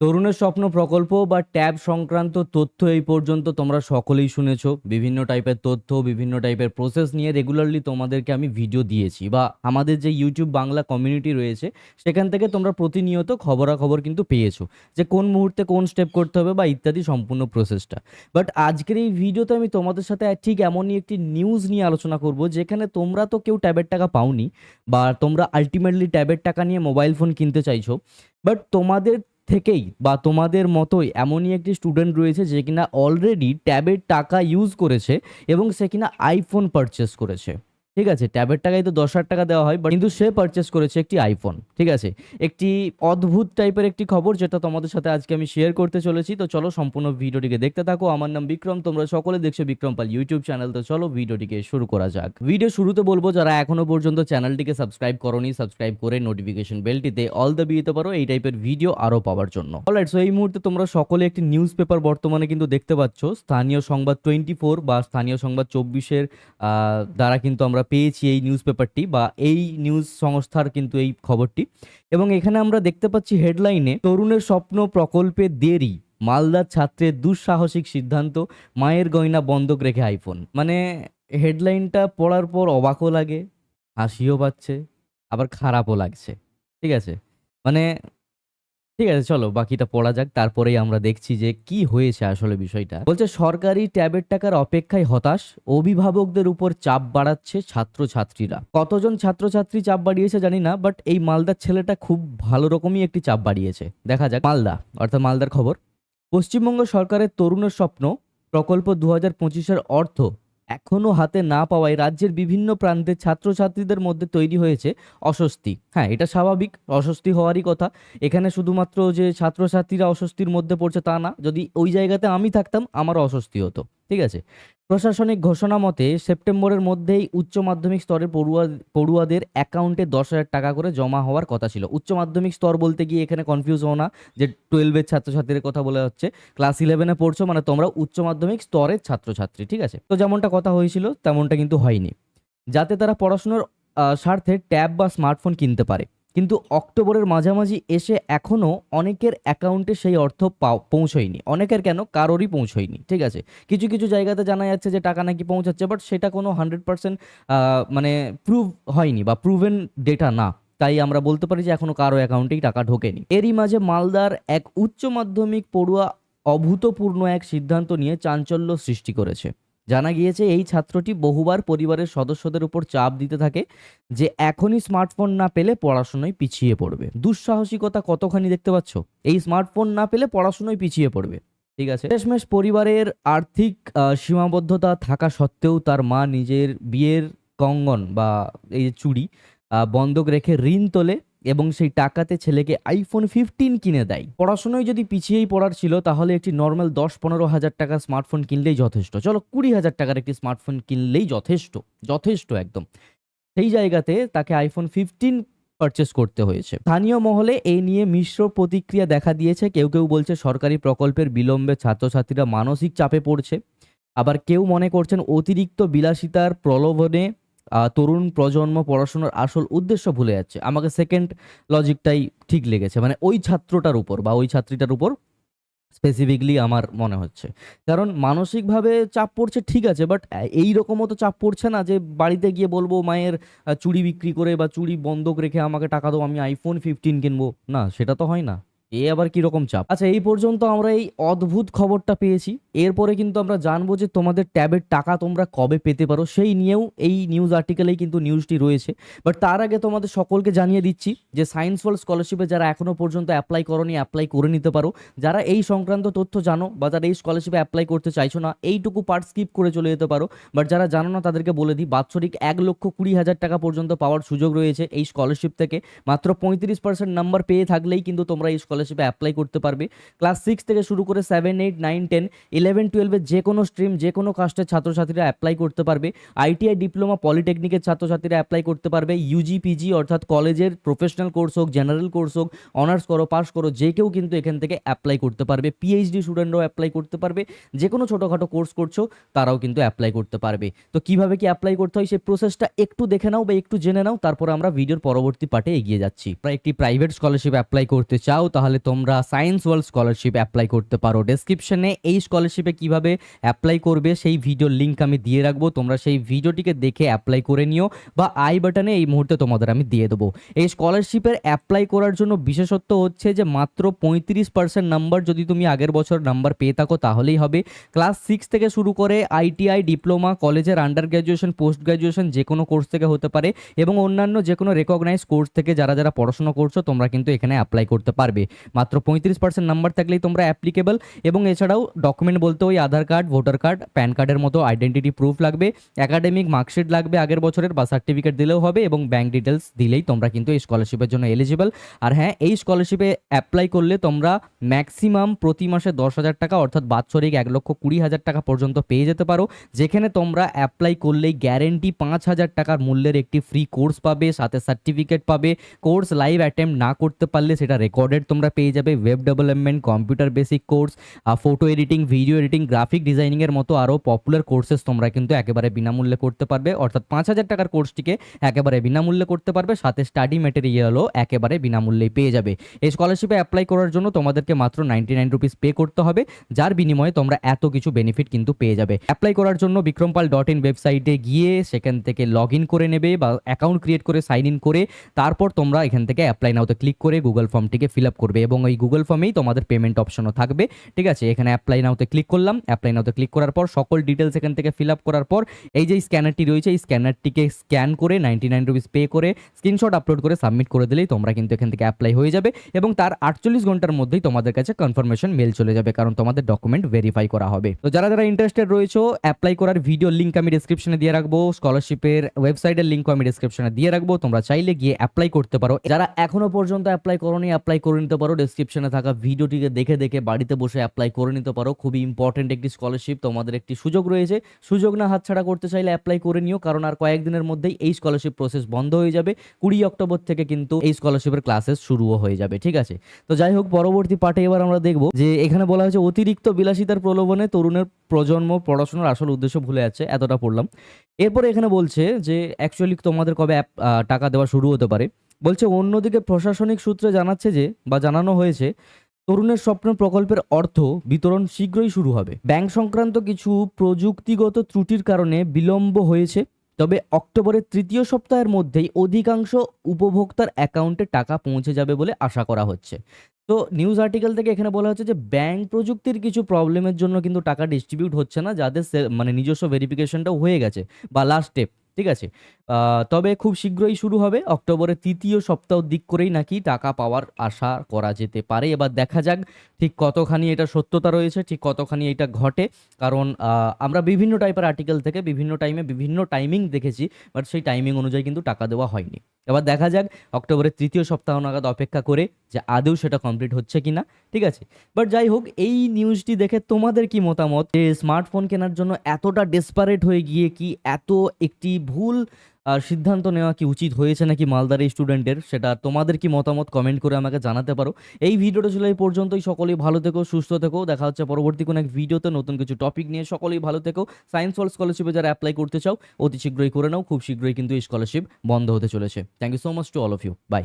তরুণের স্বপ্ন প্রকল্প বা ট্যাব সংক্রান্ত তথ্য এই পর্যন্ত তোমরা সকলেই শুনেছো। বিভিন্ন টাইপের তথ্য, বিভিন্ন টাইপের প্রসেস নিয়ে রেগুলারলি তোমাদেরকে আমি ভিডিও দিয়েছি বা আমাদের যে ইউটিউব বাংলা কমিউনিটি রয়েছে, সেখান থেকে তোমরা প্রতিনিয়ত খবরাখবর কিন্তু পেয়েছ যে কোন মুহূর্তে কোন স্টেপ করতে হবে বা ইত্যাদি সম্পূর্ণ প্রসেসটা বাট আজকের এই ভিডিওতে আমি তোমাদের সাথে ঠিক এমনই একটি নিউজ নিয়ে আলোচনা করব, যেখানে তোমরা তো কেউ ট্যাবের টাকা পাওনি বা তোমরা আলটিমেটলি ট্যাবের টাকা নিয়ে মোবাইল ফোন কিনতে চাইছো বাট তোমাদের থেকেই বা তোমাদের মতোই এমনই একটি স্টুডেন্ট রয়েছে যে কিনা অলরেডি ট্যাবের টাকা ইউজ করেছে এবং সে কিনা আইফোন পারচেস করেছে। ঠিক আছে ট্যাবের টাকায় তো দশ হাজার টাকা দেওয়া হয় বাট কিন্তু সে পারচেস করেছে একটি আইফোন ঠিক আছে? একটি অদ্ভুত টাইপের একটি খবর যেটা তোমাদের সাথে আজকে আমি শেয়ার করতে চলেছি, তো চলো সম্পূর্ণ ভিডিওটিকে দেখতে থাকো। আমার নাম বিক্রম, তোমরা সকলে দেখছ বিক্রম পাল ইউটিউব চ্যানেল তো চলো ভিডিওটিকে শুরু করা যাক। ভিডিও শুরুতে বলব, যারা এখনও পর্যন্ত চ্যানেলটিকে সাবস্ক্রাইব করোনি সাবস্ক্রাইব করে নোটিফিকেশন বেলটিতে অল দ্য বিয়েতে পারো এই টাইপের ভিডিও আরও পাওয়ার জন্য। অলরাইট সো এই মুহূর্তে তোমরা সকলে একটি নিউজ পেপার বর্তমানে কিন্তু দেখতে পাচ্ছ, স্থানীয় সংবাদ টোয়েন্টি ফোর বা স্থানীয় সংবাদ চব্বিশের দ্বারা কিন্তু আমরা পেয়েছি এই নিউজ পেপারটি বা এই নিউজ সংস্থার কিন্তু এই খবরটি। এবং এখানে আমরা দেখতে পাচ্ছি হেডলাইনে তরুণের স্বপ্ন প্রকল্পে দেরি, মালদার ছাত্রের দুঃসাহসিক সিদ্ধান্ত, মায়ের গয়না বন্ধক রেখে আইফোন মানে হেডলাইনটা পড়ার পর অবাকও লাগে, হাসিও পাচ্ছে, আবার খারাপও লাগছে। ঠিক আছে? মানে ঠিক আছে, চলো বাকিটা পড়া যাক। তারপরেই আমরা দেখছি যে কি হয়েছে আসলে বিষয়টা। বলছে, সরকারি ট্যাবের টাকার অপেক্ষায় হতাশ, অভিভাবকদের উপর চাপ বাড়াচ্ছে ছাত্রছাত্রীরা। কতজন ছাত্রছাত্রী চাপ বাড়িয়েছে জানি না বাট এই মালদার ছেলেটা খুব ভালো রকমই একটি চাপ বাড়িয়েছে। দেখা যাক, মালদা, অর্থাৎ মালদার খবর। পশ্চিমবঙ্গ সরকারের তরুণের স্বপ্ন, প্রকল্প দু হাজার অর্থ এখনও হাতে না পাওয়ায় রাজ্যের বিভিন্ন প্রান্তে ছাত্রছাত্রীদের মধ্যে তৈরি হয়েছে অস্বস্তি। হ্যাঁ এটা স্বাভাবিক, অস্বস্তি হওয়ারই কথা। এখানে শুধুমাত্র যে ছাত্রছাত্রীরা অস্বস্তির মধ্যে পড়ছে তা না, যদি ওই জায়গাতে আমি থাকতাম আমার অস্বস্তি হতো। ঠিক আছে? প্রশাসনিক ঘোষণা মতে সেপ্টেম্বরের মধ্যেই উচ্চ মাধ্যমিক স্তরের পড়ুয়া, পড়ুয়াদের অ্যাকাউন্টে দশ হাজার টাকা করে জমা হওয়ার কথা ছিল। উচ্চ মাধ্যমিক স্তর বলতে গিয়ে এখানে কনফিউজ হও না যে টুয়েলভের ছাত্রছাত্রীদের কথা বলা হচ্ছে। ক্লাস ইলেভেনে পড়ছো মানে তোমরা উচ্চ মাধ্যমিক স্তরের ছাত্রছাত্রী, ঠিক আছে? তো যেমনটা কথা হয়েছিল, তেমনটা কিন্তু হয়নি। যাতে তারা পড়াশোনার স্বার্থে ট্যাব বা স্মার্টফোন কিনতে পারে। কিন্তু অক্টোবরের মাঝামাঝি এসে এখনও অনেকের অ্যাকাউন্টে সেই অর্থ পাও- পৌঁছয়নি। অনেকের কেন? কারোরই পৌঁছয়নি, ঠিক আছে? কিছু কিছু জায়গাতে জানা যাচ্ছে যে টাকা নাকি পৌঁছাচ্ছে বাট সেটা কোনো হান্ড্রেড পার্সেন্ট মানে প্রুভ হয়নি বা প্রুভেন ডেটা না। তাই আমরা বলতে পারি যে এখনও কারও অ্যাকাউন্টেই টাকা ঢোকেনি। এরই মাঝে মালদার এক উচ্চ মাধ্যমিক পড়ুয়া অভূতপূর্ণ এক সিদ্ধান্ত নিয়ে চাঞ্চল্য সৃষ্টি করেছে। জানা গিয়েছে, এই ছাত্রটি বহুবার পরিবারের সদস্যদের উপর চাপ দিতে থাকে যে এখনই স্মার্টফোন না পেলে পড়াশোনায় পিছিয়ে পড়বে। দুঃসাহসিকতা কতখানি দেখতে পাচ্ছ? এই স্মার্টফোন না পেলে পড়াশোনায় পিছিয়ে পড়বে। ঠিক আছে? শেষমেশ পরিবারের আর্থিক সীমাবদ্ধতা থাকা সত্ত্বেও তার মা নিজের বিয়ের কঙ্গন বা এই যে চুড়ি বন্ধক রেখে ঋণ তোলে। এবং সেই টাকাতে ছেলেকে আইফোন ফিফটিন কিনে দেয়। পড়াশোনায় যদি পিছিয়েই পড়ার ছিল, তাহলে একটি নর্মাল দশ পনেরো হাজার টাকার স্মার্টফোন কিনলেই যথেষ্ট। চলো কুড়ি হাজার টাকার একটি স্মার্টফোন কিনলেই যথেষ্ট যথেষ্ট একদম। সেই জায়গাতে তাকে আইফোন ফিফটিন পারচেস করতে হয়েছে। স্থানীয় মহলে এই নিয়ে মিশ্র প্রতিক্রিয়া দেখা দিয়েছে। কেউ কেউ বলছে সরকারি প্রকল্পের বিলম্বে ছাত্রছাত্রীরা মানসিক চাপে পড়ছে। আবার কেউ মনে করছেন অতিরিক্ত বিলাসিতার প্রলোভনে তরুণ প্রজন্ম পড়াশোনার আসল উদ্দেশ্য ভুলে যাচ্ছে। আমাকে সেকেন্ড লজিকটাই ঠিক লেগেছে। মানে ওই ছাত্রটার উপর বা ওই ছাত্রীটার উপর স্পেসিফিকলি আমার মনে হচ্ছে। কারণ মানসিকভাবে চাপ পড়ছে ঠিক আছে বাট এই রকমও তো চাপ পড়ছে না যে বাড়িতে গিয়ে বলব, মায়ের চুড়ি বিক্রি করে বা চুড়ি বন্ধক রেখে আমাকে টাকা দাও, আমি আইফোন ফিফটিন কিনবো। না, সেটা তো হয় না। এ আবার কি রকম চাপ? আচ্ছা এই পর্যন্ত আমরা এই অদ্ভুত খবরটা পেয়েছি। এরপরে কিন্তু আমরা জানব যে তোমাদের ট্যাবের টাকা তোমরা কবে পেতে পারো। সেই নিয়েও এই নিউজ আর্টিকেলেই কিন্তু নিউজটি রয়েছে। বাট তার আগে তোমাদের সকলকে জানিয়ে দিচ্ছি যে সায়েন্স ওয়ার্ল্ড স্কলারশিপে যারা এখনও পর্যন্ত অ্যাপ্লাই করনি, অ্যাপ্লাই করে নিতে পারো। যারা এই সংক্রান্ত তথ্য জানো বা যারা এই স্কলারশিপে অ্যাপ্লাই করতে চাইছো না, এইটুকু পার্ট স্কিপ করে চলে যেতে পারো। বাট যারা জানো না, তাদেরকে বলে দিই, বাৎসরিক এক লক্ষ কুড়ি হাজার টাকা পর্যন্ত পাওয়ার সুযোগ রয়েছে এই স্কলারশিপ থেকে। মাত্র পঁয়ত্রিশ পার্সেন্ট নাম্বার পেয়ে থাকলেই কিন্তু তোমরা এই অ্যাপ্লাই করতে পারবে। ক্লাস সিক্স থেকে শুরু করে seven eight nine ten eleven টুয়েলভের যে কোনো স্ট্রিম যে কোনো কাস্টের ছাত্রছাত্রীরা অ্যাপ্লাই করতে পারবে। আইটিআই ডিপ্লোমা পলিটেকনিকের ছাত্রছাত্রীরা অ্যাপ্লাই করতে পারবে। ইউজি পিজি অর্থাৎ কলেজের প্রফেশনাল কোর্স হোক জেনারেল কোর্স হোক অনার্স করো পাস করো, যে কেউ কিন্তু এখান থেকে অ্যাপ্লাই করতে পারবে। পিএইচডি স্টুডেন্টরাও অ্যাপ্লাই করতে পারবে। যে কোনো ছোটোখাটো কোর্স করছ, তারাও কিন্তু অ্যাপ্লাই করতে পারবে। তো কীভাবে কি অ্যাপ্লাই করতে হয়, সেই প্রসেসটা একটু দেখে নাও বা একটু জেনে নাও, তারপর আমরা ভিডিওর পরবর্তী পার্টে এগিয়ে যাচ্ছি। তোমরা একটি প্রাইভেট স্কলারশিপ অ্যাপ্লাই করতে চাও, তাহলে তাহলে তোমরা সায়েন্স ওয়ার্ল্ড স্কলারশিপ অ্যাপ্লাই করতে পারো। ডেসক্রিপশনে এই স্কলারশিপে কীভাবে অ্যাপ্লাই করবে, সেই ভিডিওর লিঙ্ক আমি দিয়ে রাখব। তোমরা সেই ভিডিওটিকে দেখে অ্যাপ্লাই করে নিও বা আই বাটনে এই মুহূর্তে তোমাদের আমি দিয়ে দেবো। এই স্কলারশিপের অ্যাপ্লাই করার জন্য বিশেষত্ব হচ্ছে যে মাত্র পঁয়ত্রিশ পার্সেন্ট নাম্বার যদি তুমি আগের বছর নাম্বার পেয়ে থাকো, তাহলেই হবে। ক্লাস সিক্স থেকে শুরু করে আইটিআই ডিপ্লোমা কলেজের আন্ডার গ্র্যাজুয়েশন পোস্ট গ্র্যাজুয়েশন যে কোনো কোর্স থেকে হতে পারে এবং অন্যান্য যে কোনো রেকগনাইজ কোর্স থেকে যারা যারা পড়াশোনা করছ, তোমরা কিন্তু এখানে অ্যাপ্লাই করতে পারবে। মাত্র পঁয়ত্রিশ পার্সেন্ট নাম্বার থাকলেই তোমরা অ্যাপ্লিকেবল এবং এছাড়াও ডকুমেন্ট বলতে ওই Aadhaar card voter card PAN কার্ডের মতো আইডেন্টিটি প্রুফ লাগবে একাডেমিক মার্কশিট লাগবে, আগের বছরের বা সার্টিফিকেট দিলেও হবে এবং ব্যাঙ্ক ডিটেলস দিলেই তোমরা কিন্তু এই স্কলারশিপের জন্য এলিজিবল আর হ্যাঁ এই স্কলারশিপে অ্যাপ্লাই করলে তোমরা ম্যাক্সিমাম প্রতি মাসে দশ হাজার টাকা অর্থাৎ বাৎসরিক এক লক্ষ কুড়ি হাজার টাকা পর্যন্ত পেয়ে যেতে পারো, যেখানে তোমরা অ্যাপ্লাই করলেই গ্যারেন্টি পাঁচ হাজার টাকার মূল্যের একটি ফ্রি কোর্স পাবে, সাথে সার্টিফিকেট পাবে কোর্স লাইভ অ্যাটেম্প না করতে পারলে সেটা রেকর্ডেড তোমরা পেয়ে যাবে web development computer basic course photo editing video editing graphic ডিজাইনিংয়ের মতো আরও পপুলার কোর্সেস তোমরা কিন্তু একেবারে বিনামূল্যে করতে পারবে। অর্থাৎ পাঁচ হাজার টাকার কোর্সটিকে একেবারে বিনামূল্যে করতে পারবে, সাথে স্টাডি মেটেরিয়ালও একেবারে বিনামূল্যেই পেয়ে যাবে। এই স্কলারশিপে অ্যাপ্লাই করার জন্য তোমাদেরকে মাত্র নাইনটি নাইন রুপিস পে করতে হবে, যার বিনিময়ে তোমরা এত কিছু বেনিফিট কিন্তু পেয়ে যাবে। অ্যাপ্লাই করার জন্য বিক্রমপাল ডট ইন ওয়েবসাইটে গিয়ে সেখান থেকে লগ ইন করে নেবে বা অ্যাকাউন্ট ক্রিয়েট করে সাইন ইন করে, তারপর তোমরা এখান থেকে অ্যাপ্লাই নাওতে ক্লিক করে গুগল ফর্মটিকে ফিল আপ করবে। এবং এই গুগল ফর্মেই তোমাদের পেমেন্ট অপশনও থাকবে। ঠিক আছে? এখানে অ্যাপ্লাই নাওতে ক্লিক করলাম। অ্যাপ্লাই নাওতে ক্লিক করার পর সকল ডিটেলস এখান থেকে ফিল আপ করার পর এই যে স্ক্যানারটি রয়েছে, এই স্ক্যানারটিকে স্ক্যান করে নাইনটি নাইন রুপিস পে করে স্ক্রিনশট আপলোড করে সাবমিট করে দিলেই তোমরা কিন্তু এখান থেকে অ্যাপ্লাই হয়ে যাবে এবং তার আটচল্লিশ ঘণ্টার মধ্যেই তোমাদের কাছে কনফার্মেশন মেল চলে যাবে কারণ তোমাদের ডকুমেন্ট ভেরিফাই করা হবে। তো যারা যারা ইন্টারেস্টেড রয়েছে অ্যাপ্লাই করার ভিডিও লিঙ্ক আমি ডিসক্রিপশনে দিয়ে রাখব স্কলারশিপের ওয়েবসাইটের লিঙ্কও আমি ডিসক্রিপশনে দিয়ে রাখব। তোমরা চাইলে গিয়ে অ্যাপ্লাই করতে পারো। যারা এখনও পর্যন্ত অ্যাপ্লাই করোনি অ্যাপ্লাই করে নিতে পারো। ডিসক্রিপশনে থাকা ভিডিওটিকে দেখে দেখে বাড়িতে বসে অ্যাপ্লাই করে নিতে পারো। খুবই ইম্পর্টেন্ট একটি স্কলারশিপ তোমাদের একটি সুযোগ রয়েছে। সুযোগ না হাতছাড়া করতে চাইলে অ্যাপ্লাই করে নিও, কারণ আর কয়েকদিনের মধ্যেই এই স্কলারশিপ প্রসেস বন্ধ হয়ে যাবে। কুড়ি অক্টোবর থেকে কিন্তু এই স্কলারশিপের ক্লাসেস শুরুও হয়ে যাবে, ঠিক আছে? তো যাই হোক, পরবর্তী পার্টে এবার আমরা দেখব যে এখানে বলা হয়েছে, অতিরিক্ত বিলাসিতার প্রলোভনে তরুণের প্রজন্ম পড়াশোনার আসল উদ্দেশ্য ভুলে যাচ্ছে, এতটা পড়লাম। এরপরে এখানে বলছে যে অ্যাকচুয়ালি তোমাদের কবে টাকা দেওয়া শুরু হতে পারে? বলছে, অন্যদিকে প্রশাসনিক সূত্রে জানাচ্ছে যে, বা জানানো হয়েছে, তরুণের স্বপ্ন প্রকল্পের অর্থ বিতরণ শীঘ্রই শুরু হবে। ব্যাংক সংক্রান্ত কিছু প্রযুক্তিগত ত্রুটির কারণে বিলম্ব হয়েছে, তবে অক্টোবরের তৃতীয় সপ্তাহের মধ্যেই অধিকাংশ উপভোক্তার অ্যাকাউন্টে টাকা পৌঁছে যাবে বলে আশা করা হচ্ছে। তো নিউজ আর্টিকেল থেকে এখানে বলা হচ্ছে যে, ব্যাংক প্রযুক্তির কিছু প্রবলেমের জন্য কিন্তু টাকা ডিস্ট্রিবিউট হচ্ছে না, যাদের মানে নিজস্ব ভেরিফিকেশনটাও হয়ে গেছে, বা লাস্ট স্টেপ ঠিক আছে? তবে খুব শীঘ্রই শুরু হবে। অক্টোবরের তৃতীয় সপ্তাহ দিক করেই নাকি টাকা পাওয়ার আশা করা যেতে পারে। এবার দেখা যাক ঠিক কতখানি এটা সত্যতা রয়েছে, ঠিক কতখানি এটা ঘটে। কারণ আমরা বিভিন্ন টাইপের আর্টিকেল থেকে বিভিন্ন টাইমে বিভিন্ন টাইমিং দেখেছি বাট সেই টাইমিং অনুযায়ী কিন্তু টাকা দেওয়া হয়নি। এবার দেখা যাক অক্টোবরের তৃতীয় সপ্তাহ নাগাদ অপেক্ষা করে যে আদৌ সেটা কমপ্লিট হচ্ছে কি না ঠিক আছে? বাট যাই হোক, এই নিউজটি দেখে তোমাদের কি মতামত? যে স্মার্টফোন কেনার জন্য এতটা ডেসপারেট হয়ে গিয়ে কি এত একটি ভুল আর সিদ্ধান্ত নেওয়া কি উচিত হয়েছে নাকি মালদার এই স্টুডেন্টের সেটা তোমাদের কি মতামত কমেন্ট করে আমাকে জানাতে পারো। এই ভিডিওটা ছিল এই পর্যন্তই। সকলেই ভালো থেকো, সুস্থ থেকো। দেখা হচ্ছে পরবর্তী কোনো এক ভিডিওতে নতুন কিছু টপিক নিয়ে। সকলেই ভালো থেকো। সায়েন্স ওয়ার্ল্ড স্কলারশিপে যারা অ্যাপ্লাই করতে চাও, অতি শীঘ্রই করে নাও। খুব শীঘ্রই কিন্তু এই স্কলারশিপ বন্ধ হতে চলেছে। Thank you so much to all of you bye